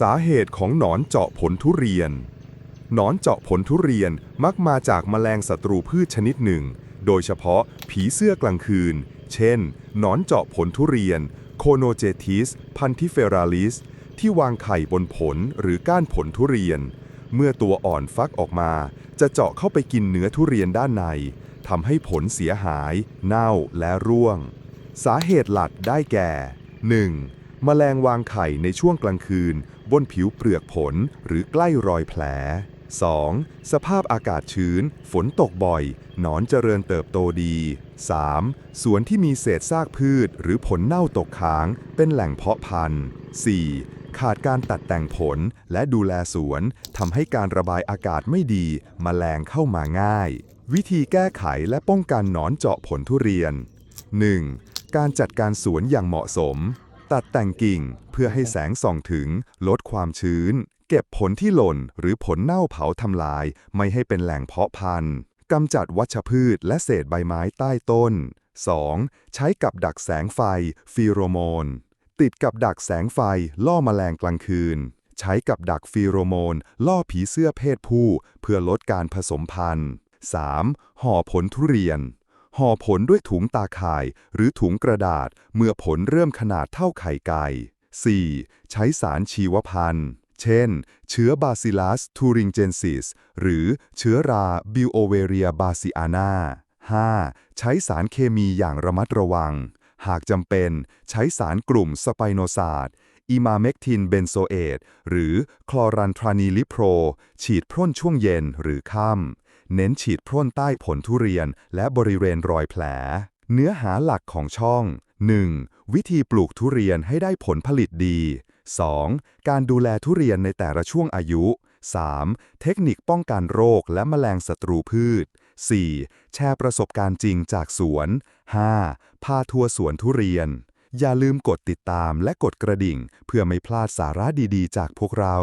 สาเหตุของหนอนเจาะผลทุเรียน หนอนเจาะผลทุเรียนมักมาจากแมลงศัตรูพืชชนิดหนึ่ง โดยเฉพาะผีเสื้อกลางคืน เช่น หนอนเจาะผลทุเรียน โคโนเจติส พันธิเฟราลิส ที่วางไข่บนผลหรือก้านผลทุเรียน เมื่อตัวอ่อนฟักออกมา จะเจาะเข้าไปกินเนื้อทุเรียนด้านในทำให้ผลเสียหาย เน่าและร่วง สาเหตุหลักได้แก่ 1. แมลงวางไข่ในช่วงกลางคืน บนผิวเปลือกผลหรือใกล้รอยแผล 2. สภาพอากาศชื้น ฝนตกบ่อย หนอนเจริญเติบโตดี 3. สวนที่มีเศษซากพืช หรือผลเน่าตกค้าง เป็นแหล่งเพาะพันธุ์ 4. ขาดการตัดแต่งผลและดูแลสวนทำให้การระบายอากาศไม่ดีแมลงเข้ามาง่าย วิธีแก้ไขและป้องกันหนอนเจาะผลทุเรียน 1. การจัดการสวนอย่างเหมาะสม ตัดแต่งกิ่งเพื่อให้แสงส่องถึง ลดความชื้น เก็บผลที่หล่นหรือผลเน่าเผาทำลาย ไม่ให้เป็นแหล่งเพาะพันธุ์กำจัดวัชพืชและเศษใบไม้ใต้ต้น 2. ใช้กับดักแสงไฟ ฟีโรโมน ติดกับดักแสงไฟ ล่อแมลงกลางคืน ใช้กับดักฟีโรโมน ล่อผีเสื้อเพศผู้ เพื่อลดการผสมพันธุ์ 3. ห่อผลทุเรียน ห่อผลด้วยถุงตาข่าย หรือถุงกระดาษ เมื่อผลเริ่มขนาดเท่าไข่ไก่ 4. ใช้สารชีวพันธุ์ เช่น เชื้อบาซิลัสทูริงเจนซิส หรือเชื้อราบิโอเวเรียบาซิอานา 5. ใช้สารเคมีอย่างระมัดระวัง หากจำเป็นใช้สารกลุ่มสไปโนซาด อิมาเมกทินเบนโซเอตหรือคลอรันทรานีลิโพรฉีดพ่นช่วงเย็นหรือค่ำเน้นฉีดพ่นใต้ผลทุเรียนและบริเวณรอยแผล เนื้อหาหลักของช่อง 1. วิธีปลูกทุเรียนให้ได้ผลผลิตดี 2. การดูแลทุเรียนในแต่ละช่วงอายุ 3. เทคนิคป้องกันโรคและแมลงศัตรูพืช 4. แชร์ประสบการณ์จริงจากสวน 5. พาทัวร์สวนทุเรียน อย่าลืมกดติดตามและกดกระดิ่ง เพื่อไม่พลาดสาระดีๆ จากพวกเรา